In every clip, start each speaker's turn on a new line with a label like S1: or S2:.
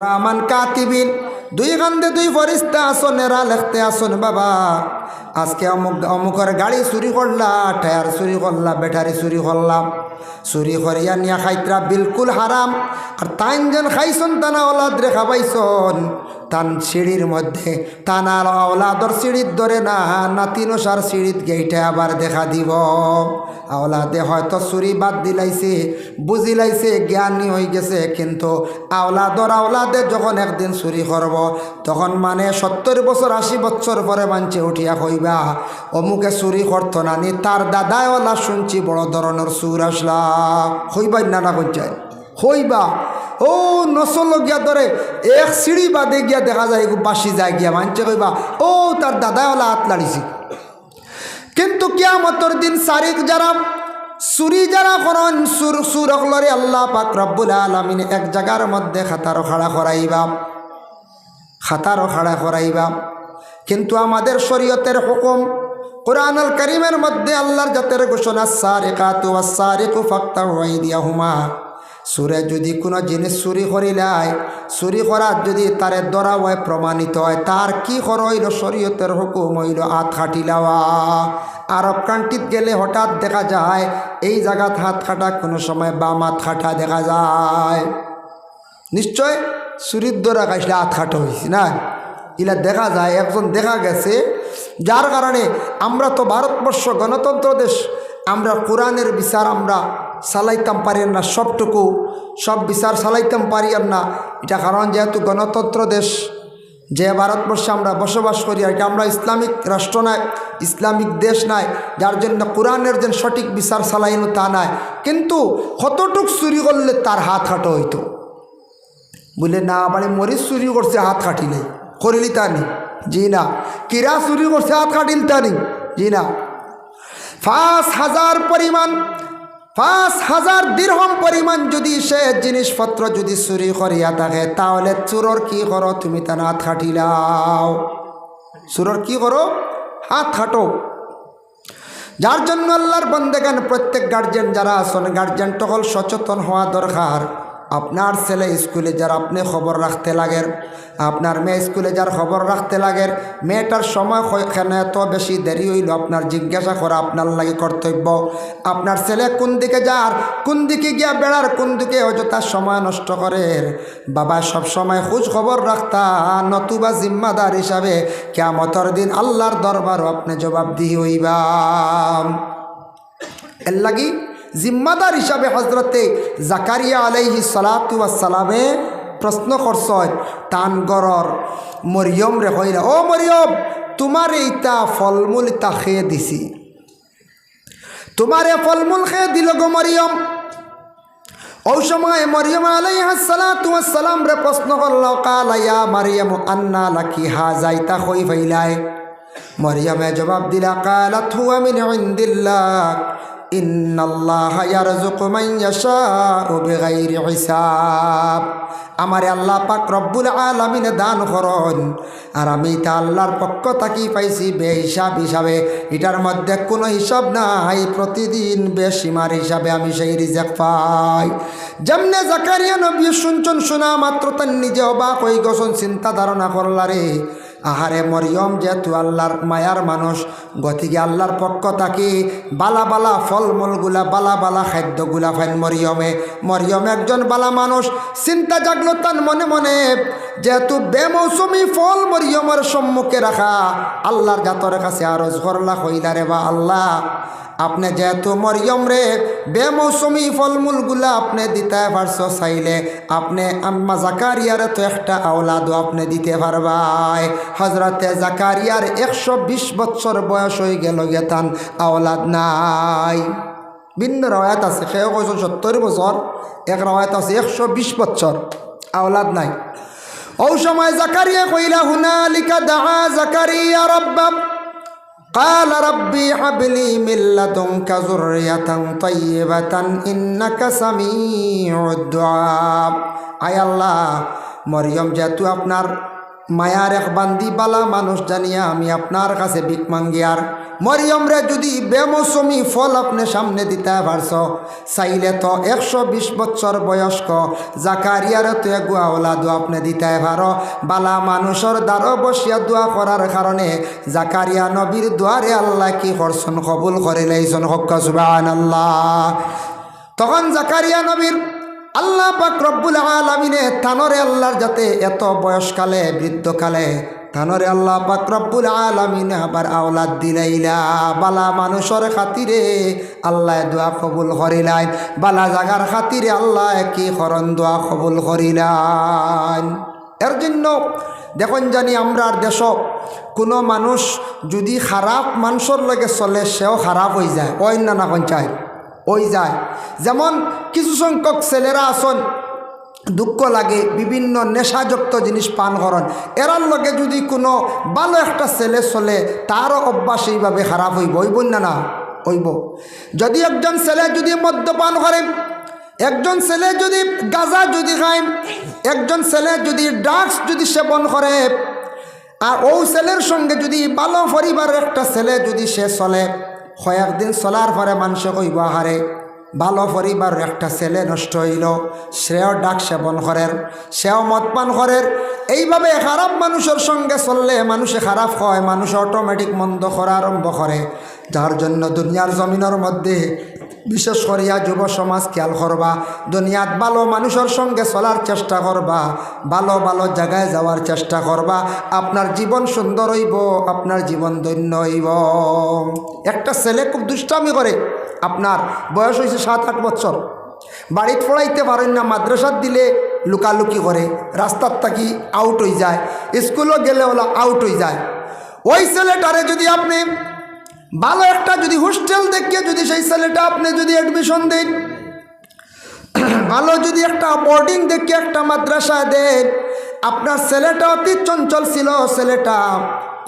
S1: রামান কাতিবিন। দুই কান্দে দুই ফরিস্তা আসন এরা লেখতে আসন বাবা। আজকে অমুক, অমুকের গাড়ি চুরি করলা, টায়ার চুরি করলা, ব্যাটারি চুরি করলাম চুরি করিয়া নিয়া খাইতরা বিলকুল হারাম। আর তাইন যেন খাইছন, তানা ওলাদ রেখা পাইছন তান সিঁড়ির মধ্যে তানার আওলাদর সিঁড়ির ধরে না নাতিনসার সিঁড়িত গেইটা আবার দেখা দিব। আওলাদে হয়তো চুরি বাদ দিলাইছে বুঝিলাইছে জ্ঞানী হয়ে গেছে, কিন্তু আওলাদর আওলাদে যখন একদিন চুরি করব, তখন মানে সত্তর বছর, আশি বছর পরে মানছে উঠিয়া কইবা, অমুকে চুরি করতো না নি তার দাদাই ওলা শুনছি বড় ধরনের সুর আসলা। হইবাই না না কইচাই হইবা। ও নসল গিয়া ধরে, এক সিঁড়ি বাদে গিয়া দেখা যায় বাসি যায় গিয়া, মানছে কইবা? ও, তার দাদাই ওলা হাত লাড়িছি কিন্তু কিয়ামতর দিন সারিক যারা সুরি যারা করেন সুর সুরকলরে আল্লাহ পাক রব্বুল আলমিন এক জায়গার মধ্যে খাতারও খাড়া করাইবা। খাতারও খাড়া করাইবা। কিন্তু আমাদের শরীয়তের হুকুম কোরআন আল করিমের মধ্যে আল্লাহর জাতের ঘোষণা সারে কাতু সারে কুফাক্তা হই দিয়া হুমা সুরে যদি কোনো জিনিস চুরি করিলায় চুরি করার যদি তারে দরা হয় প্রমাণিত হয়, তার কি কর হইল? শরীয়তের হুকুম হইল আত খাটিলাওয়া আরব কান্ট্রিত গেলে হঠাৎ দেখা যায়, এই জায়গাত হাত খাটা কোনো সময় বাম হাত খাটা দেখা যায়। নিশ্চয় চুরির দ্বারা কাইসলে হাত খাটো হয়েছে না? ইলা দেখা যায়, একজন দেখা গেছে, যার কারণে আমরা তো ভারতবর্ষ গণতন্ত্র দেশ, আমরা কোরআনের বিচার আমরা চালাইতাম পারি না সবটুকু, সব বিচার চালাইতাম পারি না। এটা কারণ যেহেতু গণতন্ত্র দেশ, যে ভারতবর্ষে আমরা বসবাস করি, আর কি আমরা ইসলামিক রাষ্ট্র নাই, ইসলামিক দেশ নাই, যার জন্য কোরআনের যে সঠিক বিচার চালাইনো তা নাই, কিন্তু কতটুক চুরি করলে তার হাত হাঁটো হইতো? বলে, না মানে মরিচ চুরি করছে, হাত কাটিলে করিলি তা নি জি না কিরা চুরি করছে হাত কাটিল তা নি জি না পাঁচ হাজার পরিমাণ, পাঁচ হাজার দীর্ঘম পরিমাণ যদি সে জিনিসপত্র যদি চুরি করিয়া থাকে, তাহলে চোরর কি করো? তুমি তার হাত খাটিলাও চোরর কি করো? হাত খাটো যার জন্য আল্লাহর বন্দেগান প্রত্যেক গার্জেন যারা আছেন গার্জেন তখন সচেতন হওয়া দরকার। আপনার ছেলে স্কুলে যার আপনি খবর রাখতে লাগেন, আপনার মেয়ে স্কুলে যার খবর রাখতে লাগেন, মেয়েটার সময় কেন এত বেশি দেরি হইল? আপনার জিজ্ঞাসা করা আপনার লাগে কর্তব্য। আপনার ছেলে কোন দিকে যার, কোন দিকে গিয়া বেড়ার, কোন দিকে অযথা সময় নষ্ট করে? বাবা সব সময় খোঁজ খবর রাখতা নতুবা জিম্মাদার হিসাবে কেমতর দিন আল্লাহর দরবারও আপনি জবাবদিহি হইবা এর লাগি জিম্মাদার হিসাবে হজরতে জাকারিয়া আলাইহি সালাতু সালামে প্রশ্ন করছেন, তান গরর, মরিয়ম রে হইরা, ও মরিয়ম, তোমার এইটা ফলমূল ইতা খেয়ে দিছি। তোমার এ ফলমূল খেয়ে দিল গো মরিয়ম। ওই সময় মরিয়ম আলাইহাসালাম রে প্রশ্ন করল কালাইয়া মারিয়াম, আন্না লাকি হা যাইতা হই ফাইলায়? মরিয়মে জবাব দিলা কালা থুয়া মিন ইন্দিল্লাহ। আমার আল্লাহ পাক রব্বুল আলমিনে দান করন। আর আমি তা আল্লাহর পক্ষ থাকি পাইছি বে হিসাব। হিসাবে এটার মধ্যে কোনো হিসাব নাই, প্রতিদিন বেসীমার হিসাবে আমি সেই রিজেক পাই। যেমনে জাকারিয়া নবী শুনছন শোনা মাত্র তার নিজে অবাক হয়ে গছন চিন্তা ধারণা করলারে আহারে মরিয়ম যেহেতু আল্লাহর মায়ার মানুষ, গতিকে আল্লাহর পক্ষ থাকি বালা বালা ফলমূলগুলা, বালা বালা খাদ্যগুলা ফাইন মরিয়মে। মরিয়ম একজন বালা মানুষ, চিন্তা জাগলো মনে মনে, যেহেতু বেমৌসুমি ফল মরিয়মের সম্মুখে রাখা, আল্লাহর জাতর কাছে আরজ করলা হইলারে বা আল্লাহ। আপনি যেহেতু মরিয়ম রে, বেমৌসুমি ফলমূলগুলা আপনি দিতে পারছ চাইলে। আপনি আম্মা জাকারিয়ারে তো একটা আওলাদও আপনি দিতে পারবাই। হজরতে জাকারিয়ার একশো বিশ বছর বয়স হয়ে গেল গেতান আওলাদ নাই। ভিন্ন রয়াত আছে সে কইছেন সত্তর বছর, এক রয়াত আছে একশো বিশ বছর, আওলাদ নাই। ও সময় জাকারিয়া কইলা, হুনালিকা দাহা জাকারিয়া রব্বা قال ربي هب لي من لدنك ذرية طيبة إنك سميع الدعاء আয় আল্লাহ মরিয়ম যেহেতু আপনার মায়ার এক বান্দি বালা মানুষ জানিয়া আমি আপনার কাছে ভিক মাঙ্গিয়ার মরিয়ম রে যদি বেমৌসুমি ফল আপনি সামনে দিতে পারছ, চাইলে তো একশো বিশ বছর বয়স্ক জাকারিয়ারে তো এগুয়া ওলাদু আপনি দিতে পারো। বালা মানুষের দ্বারও বসিয়া দোয়া করার কারণে জাকারিয়া নবীর দুয়ারে আল্লাহ কি করছেন কবুল করে লাইছেন হক্কা সুবাহ আল্লাহ তখন জাকারিয়া নবীর আল্লাহ পাক রব্বুল আলমিনে তানরে আল্লাহর যাতে এত বয়সকালে, বৃদ্ধকালে তানরে আল্লাহ পাক রব্বুল আলমিনে আবার আওলাদ দিলাইলা। বালা মানুষের খাতিরে আল্লাহ দোয়া কবুল করিলাইন বালা জাগার খাতিরে আল্লাহ কি করন দোয়া কবুল করিলাইন এর জন্য দেখুন জানি আমরার দেশ, কোনো মানুষ যদি খারাপ মানুষের লগে চলে, সেও খারাপ হয়ে যায়। অন্য না কোন ওই যায়। যেমন কিছু সংখ্যক ছেলেরা আসন, দুঃখ লাগে, বিভিন্ন নেশাযুক্ত জিনিস পান করেন। এরার লগে যদি কোনো ভালো একটা ছেলে চলে, তারও অভ্যাস এইভাবে খারাপ হইব। হইব না না? হইব। যদি একজন ছেলে যদি মদ্যপান করে, একজন ছেলে যদি গাজা যদি খায়, একজন ছেলে যদি ড্রাগস যদি সেবন করে, আর ও ছেলের সঙ্গে যদি ভালো পরিবারের একটা ছেলে যদি সে চলে কয়েকদিন চলার পরে মানুষে কইব হারে ভালো পরিবার একটা ছেলে নষ্ট হইল সেও ডাক সেবন করের সেও মদ পান করের। এইভাবে খারাপ মানুষের সঙ্গে চললে মানুষে খারাপ হয়, মানুষ অটোমেটিক মন্দ করা আরম্ভ করে। যার জন্য দুনিয়ার জমিনের মধ্যে, বিশেষ করিয়া যুব সমাজ খেয়াল করবা, দুনিয়াত ভালো মানুষের সঙ্গে চলার চেষ্টা করবা, ভালো ভালো জায়গায় যাওয়ার চেষ্টা করবা, আপনার জীবন সুন্দর হইব, আপনার জীবন ধন্য হইব। একটা ছেলে খুব দুষ্টামি করে আপনার বয়স হয়েছে সাত, আট বছর। বাড়িতে পড়াইতে পারেন না মাদ্রাসাত দিলে লুকালুকি করে, রাস্তার থাকি আউট হয়ে যায়, স্কুলও গেলে ওলা আউট হয়ে যায়। ওই ছেলেটারে যদি আপনি ভালো একটা যদি হোস্টেল দেখিয়ে যদি সেই ছেলেটা আপনি যদি অ্যাডমিশন দেন, ভালো যদি একটা বোর্ডিং দেখে, একটা মাদ্রাসা দেন, আপনার ছেলেটা অতি চঞ্চল ছিল, ছেলেটা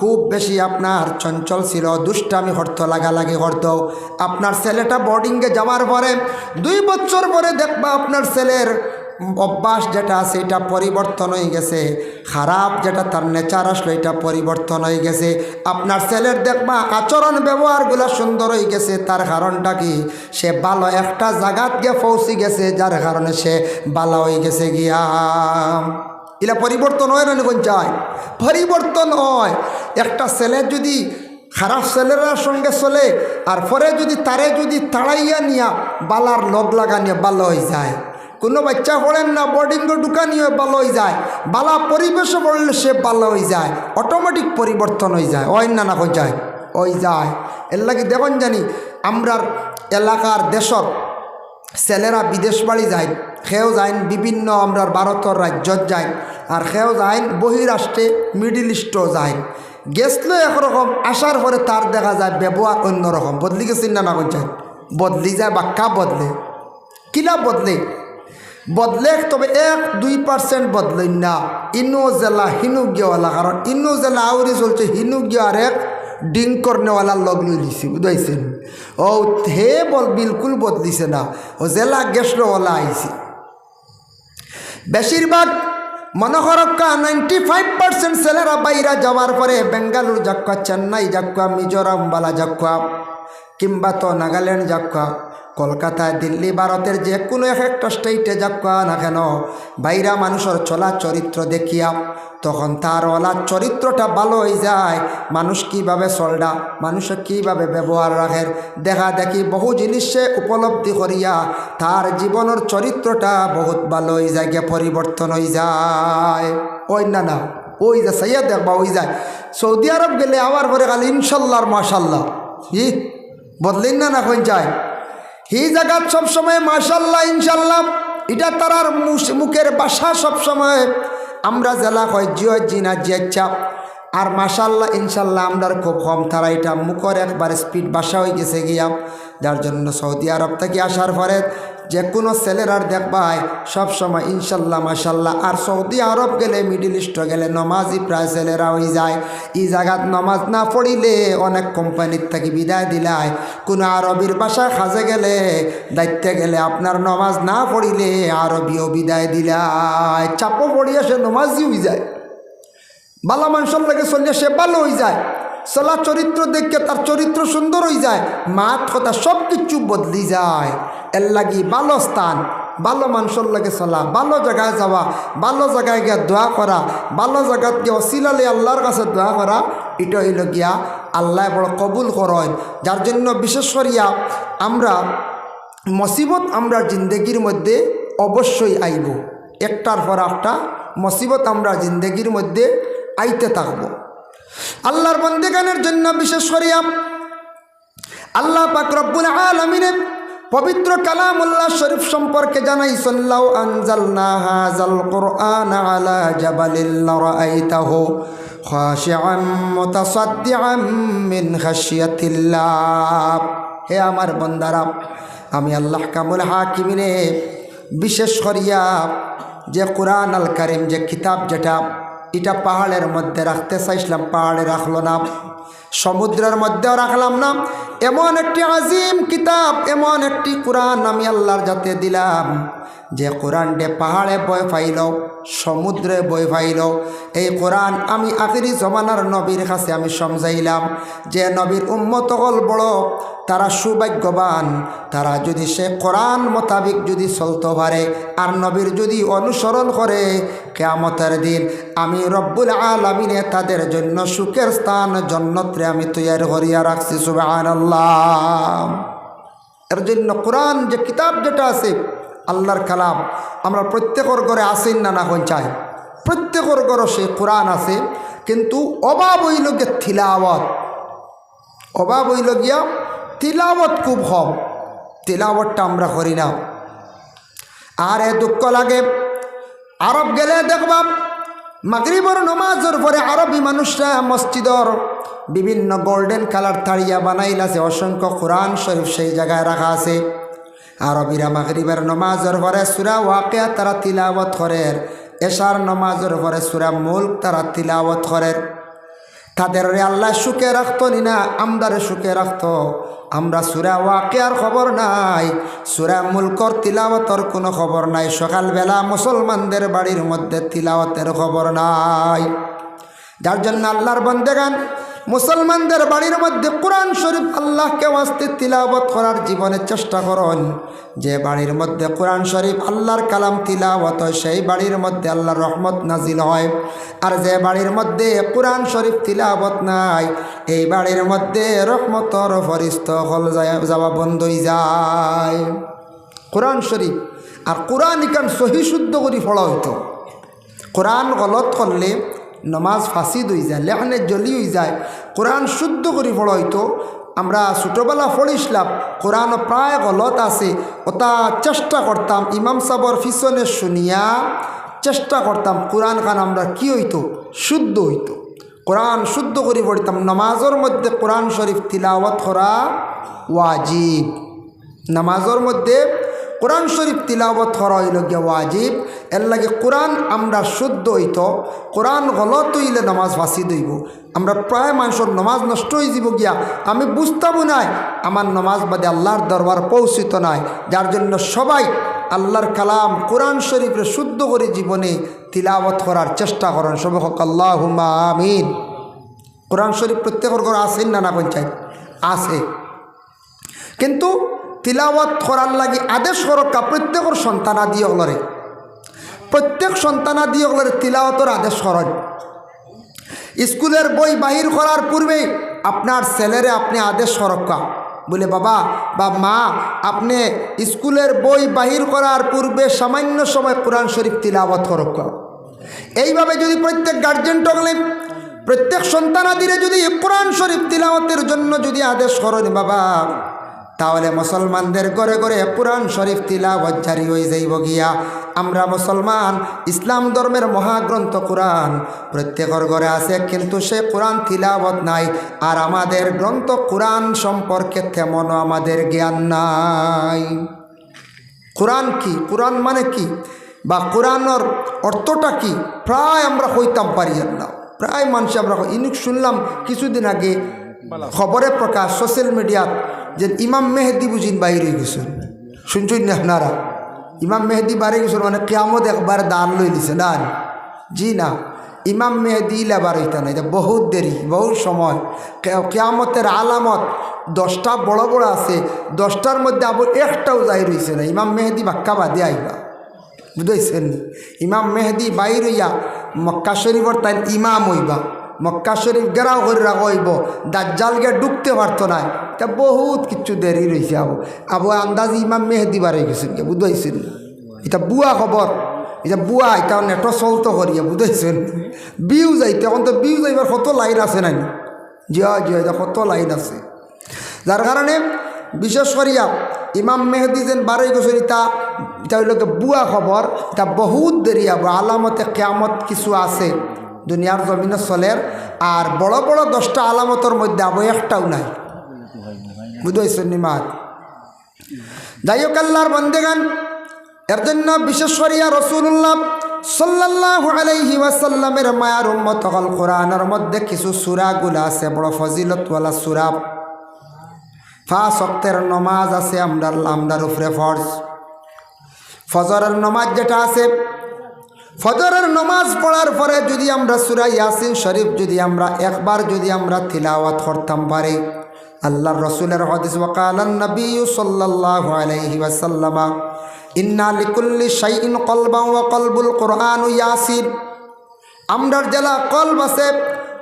S1: খুব বেশি আপনার চঞ্চল ছিল, দুষ্টামি হর্ত লাগালাগি হর্ত আপনার ছেলেটা বোর্ডিংয়ে যাওয়ার পরে দুই বছর পরে দেখবা আপনার ছেলের অভ্যাস যেটা এটা পরিবর্তন হয়ে গেছে। খারাপ যেটা তার নেচার আসলো, এটা পরিবর্তন হয়ে গেছে। আপনার ছেলের দেখবা আচরণ, ব্যবহারগুলো সুন্দর হয়ে গেছে। তার কারণটা কি? সে ভালো একটা জায়গাত গিয়ে পৌঁছে গেছে, যার কারণে সে ভালো হয়ে গেছে গিয়া। এলা পরিবর্তন হয় না কোন চায় পরিবর্তন হয়। একটা ছেলে যদি খারাপ ছেলেরার সঙ্গে চলে, আর পরে যদি তারে যদি তাড়াইয়া নিয়া বালার লগ লাগা নিয়ে ভালো হয়ে যায়। কোনো বাচ্চা পড়েন না বোর্ডিংয়ে ঢুকা নিয়ে ভালো হয়ে যায়। বালা পরিবেশে পড়লে সে ভালো হয়ে যায়। অটোমেটিক পরিবর্তন হয়ে যায়। ওই না না হয়ে যায়? ওই যায়। এর লাগে দেখুন জানি, আমরার এলাকার দেশর ছেলেরা বিদেশ বাড়ি যায়। সেও যায় বিভিন্ন আমরার ভারতের রাজ্যত যায় আর সেও যায় বহিরাষ্ট্রে মিডিল ইস্টও যায় গেছলো একরকম, আসার পরে তার দেখা যায় ব্যবহার অন্যরকম। বদলি গেছে না না যায় বদলি যায় বাক্কা বদলে? কিলা বদলে? বদলে তবে এক, দুই পার্সেন্ট বদলে না। ইনো জেলা হিনু গিয়েওয়ালা কারণ ইনো জেলা আউরি চলছে হিনু গিয়ে আর এক ডিং করনেওয়ালার লগ লই লিছি বুঝাইছেন? ও হে বল, বিলকুল বদলিছে না। ও জেলা গেসরওয়ালা আইছে। বেশিরভাগ মনোহরক্কা নাইনটি ফাইভ পার্সেন্ট ছেলেরা বাইরা যাওয়ার পরে বেঙ্গালুর যাক্কা চেন্নাই যাক্কা মিজোরাম বালা যাক্কা কিংবা তো নাগাল্যান্ড যাক্কা কলকাতায়, দিল্লি ভারতের যে কোনো এক একটা স্টেটে যাক্কা না কেন, বাইরা মানুষের চলা চরিত্র দেখিয়া তখন তার ওলা চরিত্রটা ভালো হয়ে যায়। মানুষ কীভাবে চলডা, মানুষে কীভাবে ব্যবহার রাখে দেখা দেখি বহু জিনিসে উপলব্ধি করিয়া তার জীবনের চরিত্রটা বহুত ভালো হয়ে যায় পরিবর্তন হয়ে যায়। ওই না না, ওই যে সাইয়া দেখবা ওই যায়। সৌদি আরব গেলে আবার পরে খালি ইনশাল্লাহ মাশাল্লাহ। ই, বদলিন না না কোন যায়? এই জায়গাত সবসময় মাশাল্লাহ, ইনশাল্লাহ। এটা তারার মুখের বাসা সবসময়। আমরা জেলা হয় জিয় জিনা জিয়াচ্ছা। আর মাশাল্লাহ ইনশাল্লাহ আমরা খুব কম তারা এটা মুখর একবার স্পিড বাসা হয়ে গেছে গিয়া। যার জন্য সৌদি আরব থেকে আসার পরে যে কোনো ছেলেরার দেখবাই সবসময় ইনশাল্লাহ মাশাল্লাহ আর সৌদি আরব গেলে, মিডিল ইস্ট গেলে নমাজই প্রায় ছেলেরা হয়ে যায়। এই জায়গাত নমাজ না পড়িলে অনেক কোম্পানির থেকে বিদায় দিলায়। কোনো আরবির বাসা খাজে গেলে, দায়িত্বে গেলে আপনার নমাজ না পড়িলে আরবিও বিদায় দিলায়। চাপও পড়িয়া সে নমাজই হয়ে যায়। বালা মানুষের লাগে চললে সে ভালো হয়ে যায়। চলা চরিত্র দেখে তার চরিত্র সুন্দর হয়ে যায়। মাত কথা সব কিছু বদলি যায়। এর লাগি ভালো স্থান, ভালো মানুষের লাগে চলা, ভালো জায়গায় যাওয়া, ভালো জায়গায় গিয়া দোয়া করা, ভালো জায়গাত গিয়ে অসিলালে আল্লাহর কাছে দোয়া করা, এটা হইল গিয়া আল্লাহ বড় কবুল করেন। যার জন্য বিশেষ করিয়া আমরা মুসিবত আমরা জিন্দগির মধ্যে অবশ্যই আইব। একটার পর একটা মুসিবত আমরা জিন্দগির মধ্যে আইতে থাকব। আল্লাহর বন্দেগানের জন্য বিশেষ করিয়া আল্লাহ পাক রব্বুল আলমিনের পবিত্র কালামুল্লাহ শরীফ সম্পর্কে জানাই সাল্লাহ আনজালনা হাজাল কোরআন আলা জাবালিল রাআইতাহু হে আমার বন্দারা, আমি আল্লাহ কামুল হাকিমিনে বিশেষ করিয়া যে কোরআন আল কারিম, যে কিতাব যেটা এটা পাহাড়ের মধ্যে রাখতে চাইছিলাম, পাহাড়ে রাখল না। সমুদ্রের মধ্যেও রাখলাম না। এমন একটি আজিম কিতাব, এমন একটি কোরআন আমি আল্লাহর যাতে দিলাম। যে কোরআনটে পাহাড়ে বই ফাইল, সমুদ্রে বই ফাইল, এই কোরআন আমি আখিরি জমানার নবীর কাছে আমি সমঝাইলাম যে নবীর উম্মত হল বড়, তারা সৌভাগ্যবান। তারা যদি সে কোরআন মোতাবিক যদি চলতে পারে, আর নবীর যদি অনুসরণ করে, কেয়ামতের দিন আমি রব্বুল আলমিনে তাদের জন্য সুখের স্থান জন্নত্রে আমি তৈরি করিয়া রাখছি সুবাহ এর জন্য কোরআন যে কিতাব যেটা আছে আল্লাহর কালাম। আমরা প্রত্যেকর ঘরে আসেন না না হন চাই। প্রত্যেকর ঘরে সে কোরআন আছে, কিন্তু অভাব হইল গিয়ে থিলাওয়াত অভাব হইল গিয়া তিলাওয়াত খুব কম, তিলাওয়াতটা আমরা করি না। আর এ দুঃখ লাগে, আরব গেলে দেখবাম, মাগরিবর নমাজের পরে আরবি মানুষরা মসজিদর বিভিন্ন গোল্ডেন কালার তাড়িয়া বানাইলাছে অসংখ্য কোরআন শরীফ সেই জায়গায় রাখা আছে। আরবিরা মাগরিবের নমাজের পরে সুরা ওয়াকিয়া তারা তিলাওয়াত করের এশার নমাজের পরে সুরা মুল্ক তারা তিলাওয়াত করের তাদের আল্লাহ সুখে রাখতো নি না আমদারে সুখে রাখতো। আমরা সুরা ওয়াকিয়ার খবর নাই, সুরা মুলকর তিলাওয়াতর কোনো খবর নাই। সকালবেলা মুসলমানদের বাড়ির মধ্যে তিলাওয়াতের খবর নাই। যার জন্য আল্লাহর বন্দেগান মুসলমানদের বাড়ির মধ্যে কোরআন শরীফ আল্লাহকে ওয়াস্তে তিলাবত করার জীবনের চেষ্টা করুন। যে বাড়ির মধ্যে কোরআন শরীফ আল্লাহর কালাম তিলাবত হয়, সেই বাড়ির মধ্যে আল্লাহর রহমত নাজিল হয়। আর যে বাড়ির মধ্যে কোরআন শরীফ তিলাবত নাই, এই বাড়ির মধ্যে রহমতর ফরিস্ত হল যাওয়া বন্ধই যায়। কোরআন শরীফ আর কোরআন ইকান সহি শুদ্ধ করে ফলা হইতো কোরআন গলত করলে নমাজ ফাঁসিদ হয়ে যায় লেখানে জলি হয়ে যায়, কোরআন শুদ্ধ করে পড়া হইতো। আমরা ছোটোবেলা পড়িছিলাম কোরআন প্রায় গলত আছে ওটা চেষ্টা করতাম, ইমাম সাবর পিছনে শুনিয়া চেষ্টা করতাম, কোরআন খান আমরা কি হইতো? শুদ্ধ হইতো। কোরআন শুদ্ধ করে পড়তাম, নমাজের মধ্যে কোরআন শরীফ তিলাওয়াত করা ওয়াজিব। নামাজের মধ্যে কোরআন শরীফ তিলাবত করা হইল গিয়া ওয়াজিব। এর লাগে কোরআন আমরা শুদ্ধ হইত, কোরআন গলত হইলে নামাজ ফাঁসি দইব। আমরা প্রায় মানুষের নমাজ নষ্ট হয়ে যাব গিয়া, আমি বুঝতামও নাই, আমার নমাজ বাদে আল্লাহর দরবার পৌঁছিত নাই। যার জন্য সবাই আল্লাহর কালাম কোরআন শরীফের শুদ্ধ করে জীবনে তিলাবত করার চেষ্টা করেন। সব হক আল্লাহ আমিন। কোরআন শরীফ প্রত্যেকের ঘর আসেন না না পঞ্চায়েত? আছে। কিন্তু তিলাওয়াত করার লাগি আদেশ করকা প্রত্যেকের সন্তানাদি হলরে প্রত্যেক সন্তানাদি হলরে তিলাওয়াতর আদেশ করেন। স্কুলের বই বাহির করার পূর্বে আপনার ছেলেরে আপনি আদেশ করক্কা বলে, বাবা বা মা, আপনি স্কুলের বই বাহির করার পূর্বে সামান্য সময় কোরআন শরীফ তিলাওয়াত করক্কা এইভাবে যদি প্রত্যেক গার্জেন টকলে প্রত্যেক সন্তানাদিরে যদি কোরআন শরীফ তিলাওয়াতের জন্য যদি আদেশ করেন, বাবা তাহলে মুসলমানদের ঘরে ঘরে কোরআন শরীফ তিলাওয়াত জারি হয়ে যাইব গিয়া। আমরা মুসলমান, ইসলাম ধর্মের মহাগ্রন্থ কোরআন। প্রত্যেকের ঘরে আছে, কিন্তু সে কোরআন তিলাওয়াত নাই। আর আমাদের গ্রন্থ কোরআন সম্পর্কে তেমন আমাদের জ্ঞান নাই। কোরআন কি? কোরআন মানে কি? বা কোরআনের অর্থটা কি? প্রায় আমরা হইতাম পারি না। প্রায় মানুষ আমরা ইনুক শুনলাম কিছুদিন আগে খবরে প্রকাশ সোশ্যাল মিডিয়াত যে ইমাম মেহেদি বুঝিন বাইরে গেছেন। শুনছেন না আপনারা? ইমাম মেহেদি বাইরে গেছেন মানে কেয়ামত একবার দান লই দিছে দান জি না। ইমাম মেহেদি লেবার হইতা না বহুত দেরি বহুত সময়। কেয়ামতের আলামত দশটা বড় বড় আছে। দশটার মধ্যে আবার একটাও যাই রইছে না। ইমাম মেহেদি বাক্কা বাদে আইবা। বুঝাইছেন ইমাম মেহেদি বাইর হইয়া মক্কা শরীফর তাই ইমাম হইবা। মক্কা শরীফ গেরাও করে রাখা হইব দাজ্জাল গে ডুবতে পারতো না। তা বহুত কিছু দেরি রয়েছে আবু। আবু আন্দাজ ইমাম মেহেদি বারে গেছেন বুঝাইছেন? এটা বুয়া খবর। এটা বুয়া, এটা নেট চলতো করিয়া, বুঝাইছেন? বিউ যাইতে, এখন তো বিউ যাইবার কত লাইন আছে নাই? জিয়া জিয়া, এটা কত লাইন আছে? যার কারণে বিশেষ করিয়া ইমাম মেহেদি যেন বারোই বছর ইতা এটা হইল বুয়া খবর। এটা বহুত দেরি আব, আলামতে কেয়ামত কিছু আছে। দুনিয়ার জমিনে চলের, আর বড় বড় দশটা আলামতের মধ্যে আবো একটাও নাই। বুঝাইছেন নিমাত যাই হোক আল্লাহর বন্দেগান, এর জন্য বিশেষ করিয়া রসুল্লাহ সাল্লাল্লাহু আলাইহি ওয়াসাল্লামের মায়ার উম্মত হল কোরআনের মধ্যে কিছু সুরাগুলা আছে, বড় ফজিলতওয়ালা সুরা। ফাঁস অক্তের নমাজ আছে আমরার আমরার উপরে ফর্জ। ফজরের নমাজ যেটা আছে ফজরের নমাজ পড়ার পরে যদি আমরা সুরা ইয়াসিন শরীফ যদি আমরা একবার যদি আমরা তিলাওয়াত করতাম পারি, আল্লাহর রসুলের হদিস নবী সাল্লাল্লাহু আলাইহি ওয়াসাল্লামা, ইন্না লিকুল্লি শাইইন কলবান ওয়া কলবুল কোরআন ইয়াসিন। আমরার জেলা কলব আছে,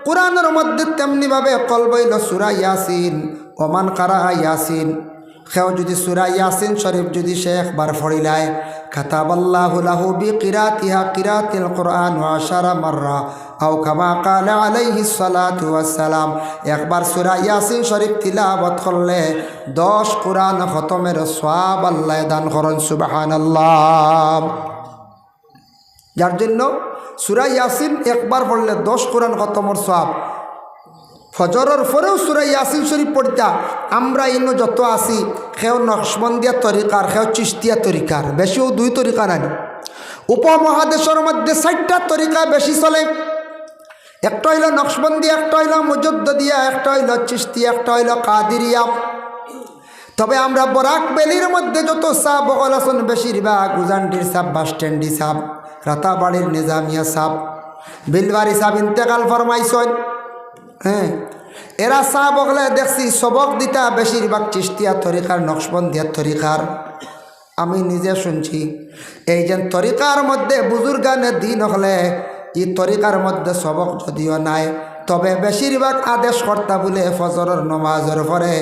S1: কোরআনের মধ্যে তেমনিভাবে কলব হইল সুরা ইয়াসিন, ওমান কারা ইয়াসিন। সেও যদি সুরা ইয়াসিন শরীফ যদি সে একবার ফড়িলায় আশারা মাররা আও কামা কালা আলাইহি সালাতু ওয়াসসালাম একবার সুরা ইয়াসিন শরীফ তিলাওয়াত করলে দশ কোরআন খতমের সওয়াব আল্লাহ দান করেন, সুবহানাল্লাহ। যার জন্য সুরা ইয়াসিন একবার পড়লে দশ কোরআন খতমর সব ফজরের পরেও সুরা ইয়াসিন শরীফ পড়তা। আমরা ইনো যত আছি, সেও নকশবন্দিয়া তরিকার, সেও চিস্তিয়া তরিকার, বেশিও দুই তরিকা নাই। উপমহাদেশের মধ্যে ষাটটা তরিকা বেশি চলে। একটা হইল নকশবন্দি একটা হইল মুজদ্দিয়া একটা হইল চিস্তি একটা হইল কাদিরিয়া। তবে আমরা বরাক বেলির মধ্যে যত সাপ বকল আছেন বেশিরভাগ, উজানটির সাপ বাস স্ট্যান্ডি সাপ, রাতাবাড়ির নিজামিয়া সাপ। বিলবাড়ি সাপ ইন্তেকাল ফরমাইছেন। হ্যাঁ। এরা চা বগলে দেখছি সবক দিতা বেশিরভাগ চিস্তিয়া তরিকার নকশবন্দিয়ার তরিকার। আমি নিজে শুনছি, এই যে তরিকার মধ্যে বুজুর্গানে দিন হলে, ই তরিকার মধ্যে সবক যদিও নাই। তবে বেশিরভাগ আদেশ কর্তা বলে ফজরের নমাজের পরে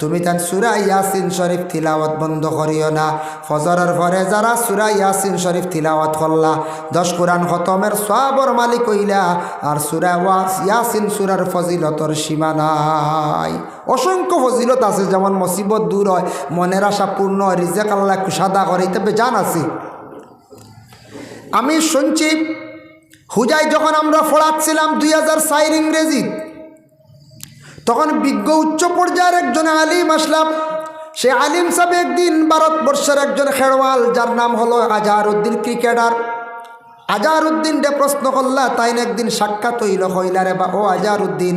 S1: তুমি তান সুরা ইয়াসিন শরীফ তিলাওয়াত বন্ধ করিও না। ফজরের পরে যারা সুরা ইয়াসিন শরীফ তিলাওয়াত করলা, দশ কোরআন খতমের সবর মালিক হইলা, আর সুরা ওয়াস ইয়াসিন সুরার ফজিলতর সীমা নাই। অসংখ্য ফজিলত আছে, যেমন মুসিবত দূর হয়, মনের আশা পূর্ণ রিজেক আল্লাহ সাদা করে তবে জান আছে। আমি শুনছি হুজাই যখন আমরা ফোড়াচ্ছিলাম দুই হাজার সাইর ইংরেজি, তখন বিজ্ঞ উচ্চ পর্যায়ের একজন আলিম আসলাম। সে আলিম সাহেব একদিন ভারতবর্ষের একজন খেলোয়াল যার নাম হলো Azharuddin cricketer. Azharuddin ডে প্রশ্ন করলা, তাই একদিন সাক্ষাৎ হইল? হইলারে বা, ও আজহার উদ্দিন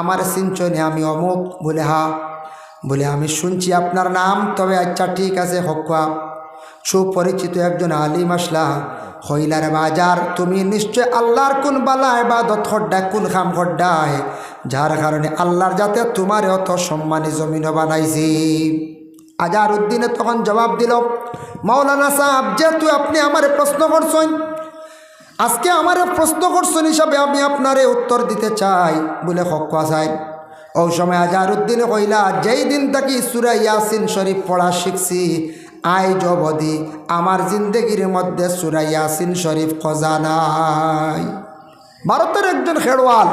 S1: আমার সিঞ্চনে আমি অমুক, বলে হা, বলে আমি শুনছি আপনার নাম, তবে আচ্ছা ঠিক আছে হকুয়া সুপরিচিত একজন আলিম আসলা হইলার বাজার, তুমি নিশ্চয় আল্লাহর কোন বালা এবাদত খড্ডা কোন খাম খড্ডায় যার কারণে আল্লাহর যাতে তোমার অত সম্মানী জমিন বানাইছি আজার উদ্দিনে তখন জবাব দিল মাওলানা সাহেব, যেহেতু আপনি আমার প্রশ্ন করছেন, আজকে আমারে প্রশ্ন করছেন হিসাবে আমি আপনারে উত্তর দিতে চাই, বলে হকুয়া সাহেব। ওই সময় আজার উদ্দিনে কইলা, যেই দিন তাকি সুরা ইয়াসিন শরীফ পড়া শিখছি আই জবদি, আমার জিন্দগির মধ্যে সুরা ইয়াসিন শরীফ নাই। ভারতের একজন খেলোয়াল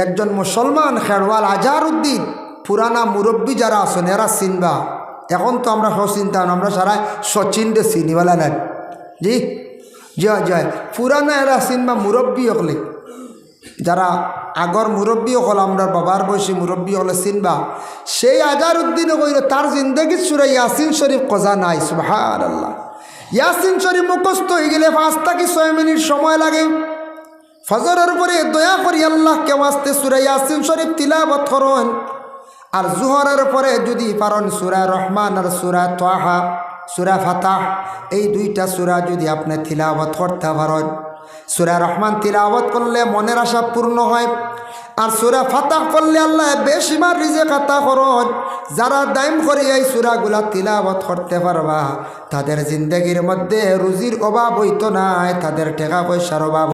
S1: একজন মুসলমান খেলোয়াল আজার উদ্দিন পুরানা মুরব্বী যারা আছেন, এরা চিনবা। এখন তো আমরা চিন্তা আমরা সারা সচিন দে চিনিওয়ালা নাই? জি? জয় জয়। পুরানা এরা চিনবা মুরব্বী হলে। যারা আগর মুরব্বী হল আমরা, বাবার বয়সী মুরব্বী হলে চিনবা সেই আজার উদ্দিনে কইল, তার জিন্দগি সুরে ইয়াসিন শরীফ কজা নাই? সুহার আল্লাহ ইয়াসিন শরীফ মুখস্থ হয়ে গেলে পাঁচ থেকে ছয় মিনিট সময় লাগে। ফজরের পরে দয়া করি আল্লাহ, কেউ আসতে সুরে ইয়াসিন শরীফ তিলাবত করুন। আর জুহরের পরে যদি পারেন সুরা রহমান আর সুরা তোয়াহা, সুরা ফাতাহ, এই দুইটা সুরা যদি আপনি তিলাবত করতে পারেন। সুরা রহমান তিলাওয়াত করলে মনের আশা পূর্ণ হয়। আর সুরা ফাতাহ করলে আল্লাহ বেশিমার রিজে কাতা করন। যারা দাইম করে এই সুরাগুলা তিলাওয়াত করতে পারবা, তাদের জিন্দগির মধ্যে রুজির অভাব হইতো নাই, তাদের টেকা পয়সার অভাব